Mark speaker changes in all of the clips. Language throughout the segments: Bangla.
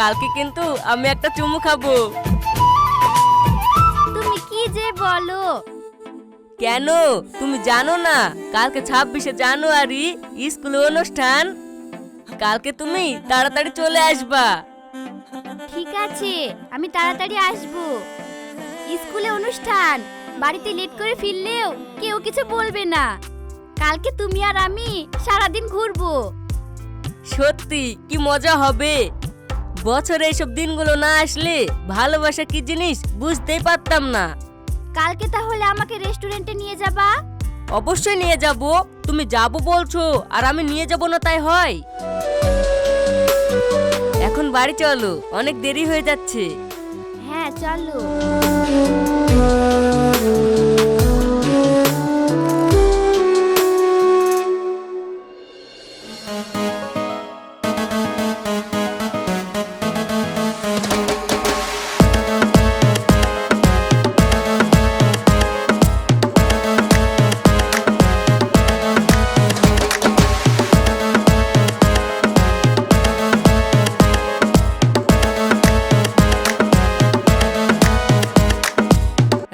Speaker 1: কালকে কিন্তু আমি একটা চুমু খাব।
Speaker 2: তুমি কি যে বলো?
Speaker 1: কেন? তুমি জানো না। কালকে ছাব্বিশে জানুয়ারি স্কুলে অনুষ্ঠান। কালকে তুমি তাড়াতাড়ি চলে আসবা।
Speaker 2: ঠিক আছে আমি তাড়াতাড়ি আসব। স্কুলে অনুষ্ঠান বাড়িতে লেট করে ফিরলেও কেউ কিছু বলবে না। কালকে তুমি আর আমি সারাদিন ঘুরবো।
Speaker 1: সত্যি কি মজা হবে। বছরে এইসব দিনগুলো না আসলে ভালোবাসা কি জিনিস বুঝতেই পারতাম না।
Speaker 2: কালকে তাহলে আমাকে রেস্টুরেন্টে নিয়ে যাবা?
Speaker 1: অবশ্যই নিয়ে যাব। তুমি যাব বলছো আর আমি নিয়ে যাব না তাই হয়। এখন বাড়ি চলো অনেক দেরি হয়ে যাচ্ছে।
Speaker 2: হ্যাঁ চলো।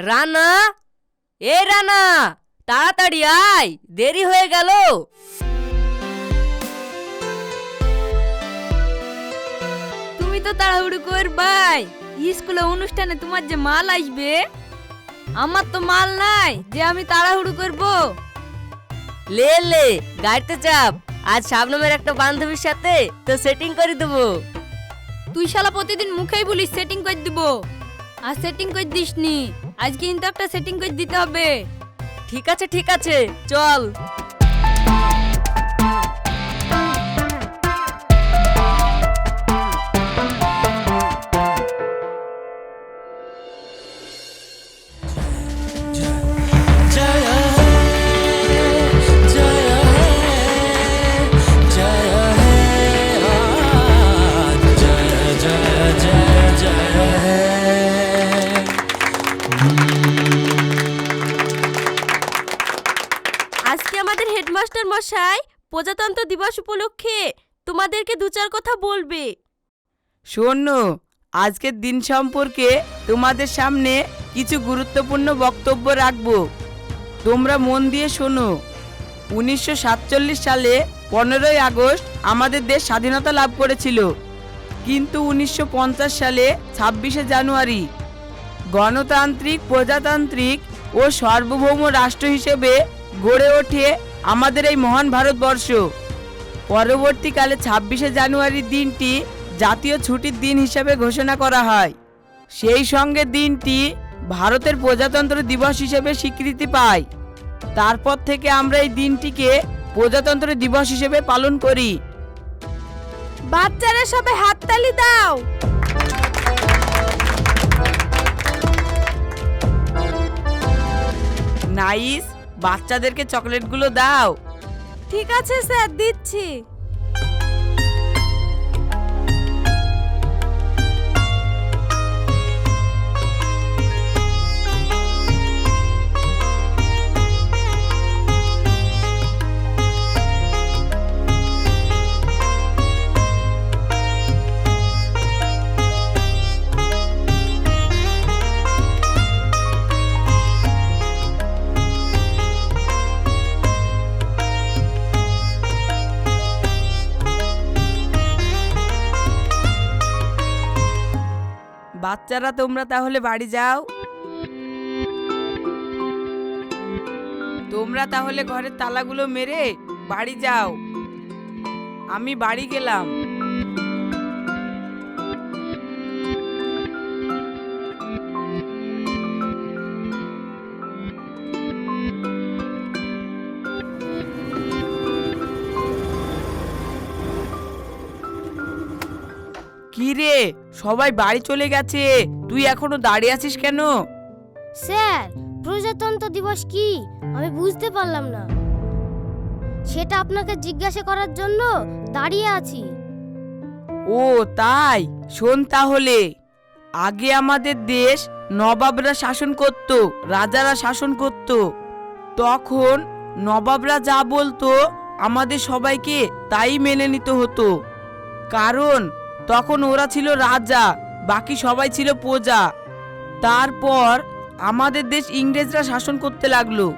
Speaker 1: রানা? এ রানা তাড়াতাড়ি আয় দেরি হয়ে গেল।
Speaker 3: তুমি তো তাড়াহুড়ো করবাই স্কুলে অনুষ্ঠানে তোমার যে মাল আসবে আমার তো মাল নাই যে আমি তাড়াহুড়ো করব।
Speaker 1: লে লে গাড়িতে চাপ আজ শাবনমের একটা বান্ধবীর সাথে তো সেটিং করে দেবো।
Speaker 3: তুই শালা প্রতিদিন মুখেই বলিস সেটিং করে দিব। আর সেটিং করে দিসনি। আজকে কিন্তু একটা সেটিং করে দিতে হবে।
Speaker 1: ঠিক আছে ঠিক আছে, চল।
Speaker 4: মশাই প্রজাতন্ত্র দিবস উপলক্ষে তোমাদেরকে দু চার কথা বলবে।
Speaker 5: শোনো, আজকের দিন সম্পর্কে তোমাদের সামনে কিছু গুরুত্বপূর্ণ বক্তব্য রাখব। তোমরা মন দিয়ে শোনো, উনিশশো সাতচল্লিশ সালে পনেরোই আগস্ট আমাদের দেশ স্বাধীনতা লাভ করেছিল, কিন্তু উনিশশো পঞ্চাশ সালে ছাব্বিশে জানুয়ারি গণতান্ত্রিক, প্রজাতান্ত্রিক ও সার্বভৌম রাষ্ট্র হিসেবে গড়ে ওঠে আমাদের এই মহান ভারতবর্ষ। পরবর্তীকালে ছাব্বিশে জানুয়ারির দিনটি জাতীয় ছুটির দিন হিসাবে ঘোষণা করা হয়। সেই সঙ্গে দিনটি ভারতের প্রজাতন্ত্র দিবস হিসেবে স্বীকৃতি পায়। তারপর থেকে আমরা এই দিনটিকে প্রজাতন্ত্র দিবস হিসেবে পালন করি।
Speaker 4: বাচ্চারা সবে হাততালি দাও।
Speaker 5: নাইস। বাচ্চাদেরকে চকলেটগুলো দাও।
Speaker 4: ঠিক আছে স্যার দিচ্ছি।
Speaker 5: বাচ্চারা, তোমরা তাহলে বাড়ি যাও। তোমরা তাহলে ঘরের তালাগুলো মেরে বাড়ি যাও। আমি বাড়ি গেলাম। রে সবাই বাড়ি চলে গেছে। তুই এখনও দাঁড়িয়ে আছিস কেন?
Speaker 2: স্যার প্রজাতন্ত্র দিবস কি? আমি বুঝতে পারলাম না। সেটা আপনাকে জিজ্ঞাসা করার জন্য দাঁড়িয়ে আছি।
Speaker 5: ও তাই? শোন তাহলে। আগে আমাদের দেশ নবাবরা শাসন করত রাজারা শাসন করত। তখন নবাবরা যা বলতো আমাদের সবাইকে তাই মেনে নিতে হতো। কারণ তখন ওরা ছিল রাজা, বাকি সবাই ছিল প্রজা। তারপর আমাদের দেশ ইংরেজরা শাসন করতে লাগল।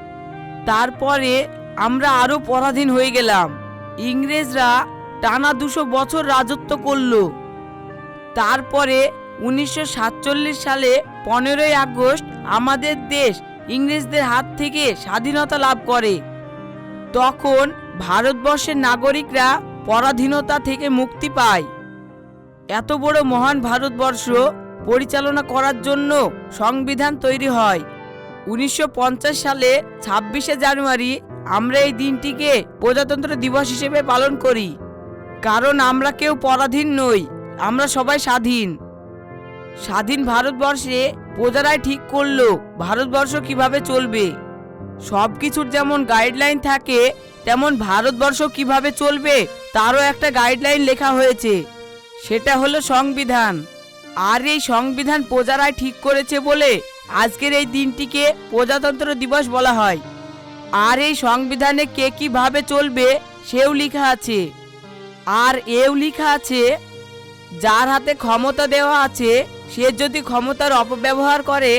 Speaker 5: তারপরে আমরা আরও পরাধীন হয়ে গেলাম। ইংরেজরা টানা দুশো বছর রাজত্ব করল। তারপরে উনিশশো সাতচল্লিশ সালে পনেরোই আগস্ট আমাদের দেশ ইংরেজদের হাত থেকে স্বাধীনতা লাভ করে। তখন ভারতবর্ষের নাগরিকরা পরাধীনতা থেকে মুক্তি পায়। এত বড় মহান ভারতবর্ষ পরিচালনা করার জন্য সংবিধান তৈরি হয়। উনিশশো পঞ্চাশ সালে ছাব্বিশে জানুয়ারি আমরা এই দিনটিকে প্রজাতন্ত্র দিবস হিসেবে পালন করি। কারণ আমরা কেউ পরাধীন নই, আমরা সবাই স্বাধীন। স্বাধীন ভারতবর্ষে প্রজারাই ঠিক করল ভারতবর্ষ কীভাবে চলবে। সব কিছুর যেমন গাইডলাইন থাকে, তেমন ভারতবর্ষ কীভাবে চলবে, তারও একটা গাইডলাইন লেখা হয়েছে। সেটা হলো সংবিধান। আর এই সংবিধান প্রজারাই ঠিক করেছে বলে আজকের এই দিনটিকে প্রজাতন্ত্র দিবস বলা হয়। আর এই সংবিধানে কে কীভাবে চলবে সেও লেখা আছে। আর এও লেখা আছে, যার হাতে ক্ষমতা দেওয়া আছে, সে যদি ক্ষমতার অপব্যবহার করে,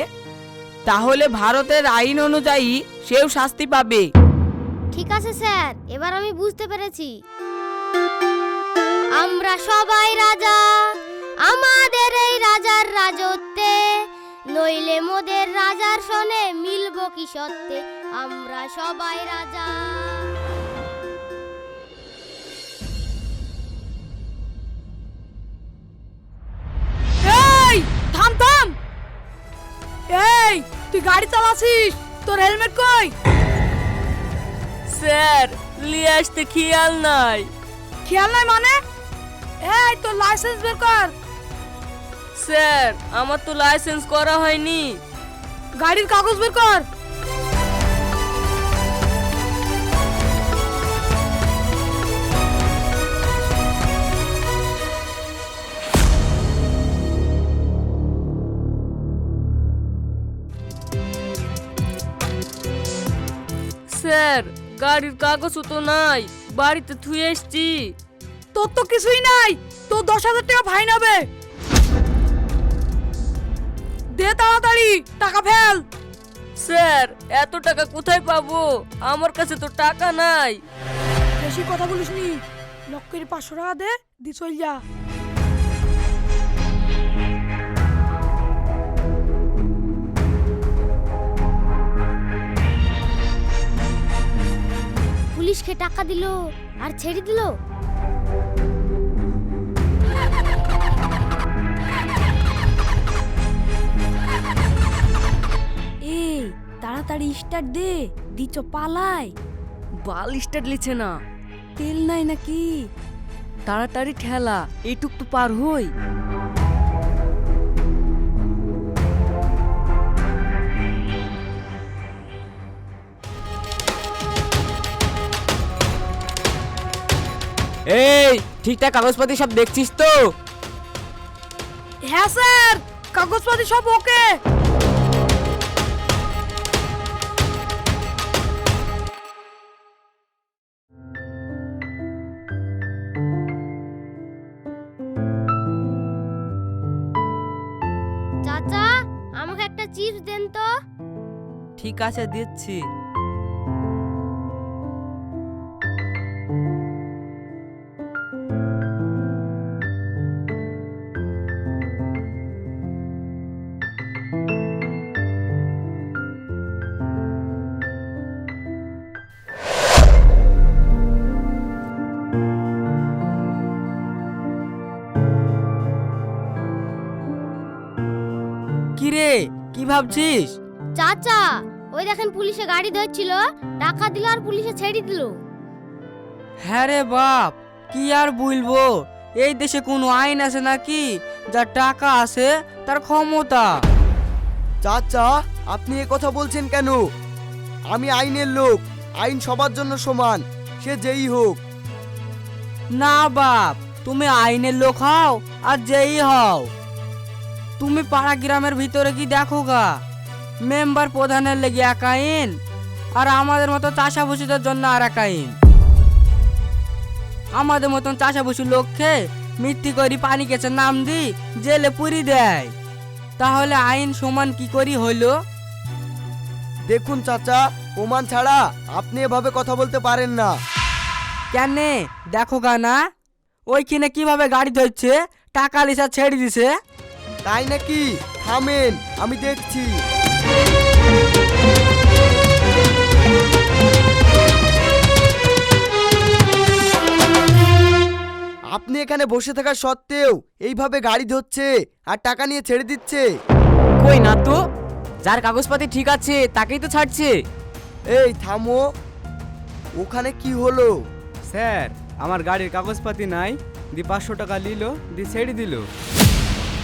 Speaker 5: তাহলে ভারতের আইন অনুযায়ী সেও শাস্তি পাবে।
Speaker 2: ঠিক আছে স্যার, এবার আমি বুঝতে পেরেছি। আমরা সবাই রাজা। আমাদের এই রাজার রাজত্বে নইলে মোদের রাজার সনে মিলব কি সত্যে? আমরা সবাই রাজা।
Speaker 3: এই থাম থাম। এই তুই গাড়ি চালাছিস? তোর হেলমেট কই?
Speaker 1: স্যার লিয়ে আসতে খেয়াল নাই।
Speaker 3: খেয়াল নাই মানে? এই তো লাইসেন্স বের কর।
Speaker 1: স্যার আমার তো লাইসেন্স করা হয়নি।
Speaker 3: গাড়ির কাগজ বের কর।
Speaker 1: স্যার গাড়ির কাগজও তো নাই। বাড়িতে থুয়ে এসছি।
Speaker 3: তোর তো কিছুই নাই। তোর দশ হাজার টাকা ফাইন হবে। দে তাড়াতাড়ি টাকা ফেল।
Speaker 1: স্যার এত টাকা কোথায় পাবো? আমার কাছে তো টাকা নাই।
Speaker 3: বেশি কথা বলিস নি। লক্কের পাঁচশো টাকা দে দি চল যা।
Speaker 2: পুলিশকে টাকা দিল আর ছেড়ে দিল?
Speaker 3: তাড়াতাড়ি স্টার্ট দে দিচ পালায়
Speaker 1: বাল স্টার্ট লিছে না।
Speaker 3: তেল নাই নাকি?
Speaker 1: তাড়াতাড়ি ঠেলা এইটুক তো পার হই।
Speaker 5: এই ঠিকঠাক কাগজপাতি সব দেখছিস তো?
Speaker 3: হ্যাঁ স্যার কাগজপাতি সব ওকে।
Speaker 2: আমাকে দেন তো?
Speaker 5: ঠিক আছে দিচ্ছি। ভাবছিস?
Speaker 2: চাচা ওই দেখেন পুলিশে গাড়ি ধরছিল টাকা দিল আর পুলিশে ছেড়ে দিল।
Speaker 5: হ্যাঁ রে বাপ কি আর বলব? এই দেশে কোনো আইন আছে নাকি? যার টাকা আছে তার ক্ষমতা।
Speaker 6: চাচা আপনি এ কথা বলছেন কেন? আমি আইনের লোক আইন সবার জন্য সমান সে যেই হোক।
Speaker 5: না বাপ তুমি আইনের লোক হও আর যেই হও। তুমি পাড়া গ্রামের ভিতরে কি দেখো গা? মেম্বার প্রধানের লেগে এক আইন আর আমাদের মতো চাষাভুষিদের জন্য আর এক আইন আমাদের মতন চাষাভুষি লোককে
Speaker 7: মিথ্যি করি পানি কেছে নাম দি জেলে পুরি দেয়। তাহলে আইন সমান কি করি হইল?
Speaker 6: দেখুন চাচা প্রমাণ ছাড়া আপনি এভাবে কথা বলতে পারেন না।
Speaker 7: কেন? দেখো গা না। ওইখানে কীভাবে গাড়ি ধরছে টাকা লিসা ছেড়ে দিছে?
Speaker 6: তাই নাকি? থামেন আমি দেখছি। আপনি এখানে বসে থাকা সত্ত্বেও এইভাবে গাড়ি ধরছে আর টাকা নিয়ে ছেড়ে দিচ্ছে।
Speaker 7: কই না তো যার কাগজপাতি ঠিক আছে তাকেই তো ছাড়ছে।
Speaker 6: এই থামো। ওখানে কি হলো?
Speaker 8: স্যার আমার গাড়ির কাগজপাতি নাই। দি পাঁচশো টাকা নিল দি ছেড়ে দিল।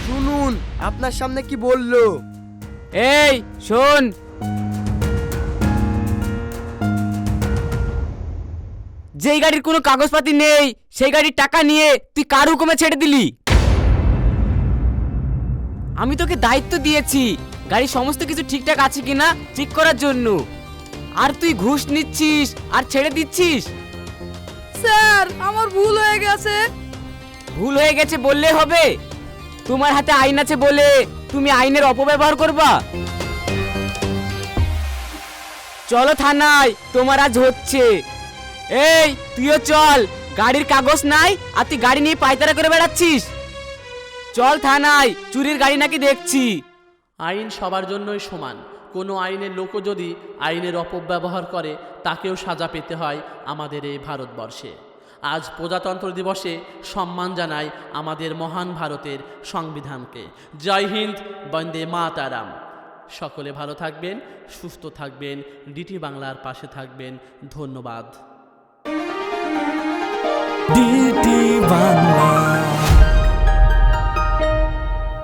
Speaker 6: শুনুন আপনার সামনে কি বলল?
Speaker 7: এই শোন। যেই গাড়ির কোনো কাগজপাতি নেই সেই গাড়ির টাকা নিয়ে তুই কার হুকুমে ছেড়ে দিলি? আমি তোকে দায়িত্ব দিয়েছি গাড়ির সমস্ত কিছু ঠিকঠাক আছে কিনা ঠিক করার জন্য। আর তুই ঘুষ নিচ্ছিস আর ছেড়ে দিচ্ছিস?
Speaker 3: স্যার আমার ভুল হয়ে গেছে।
Speaker 7: ভুল হয়ে গেছে বললে হবে। তোমার হাতে আইন আছে বলে তুমি আইনের অপব্যবহার করবা? চলো থানায়, তোমার আজ হচ্ছে। এই, তুইও চল, গাড়ির কাগজ নাই, আর তুই গাড়ি নিয়ে পায়তারা করে বেড়াচ্ছিস। চল থানায়, চুরির গাড়ি নাকি দেখছি।
Speaker 9: আইন সবার জন্যই সমান। কোনো আইনের লোকও যদি আইনের অপব্যবহার করে, তাকেও সাজা পেতে হয় আমাদের এই ভারতবর্ষে। আজ প্রজাতন্ত্র দিবসে সম্মান জানাই আমাদের মহান ভারতের সংবিধানকে। জয় হিন্দ, বন্দে মা তারাম সকলে ভালো থাকবেন, সুস্থ থাকবেন, ডিটি বাংলার পাশে থাকবেন। ধন্যবাদ।
Speaker 10: ডিটি বাংলা।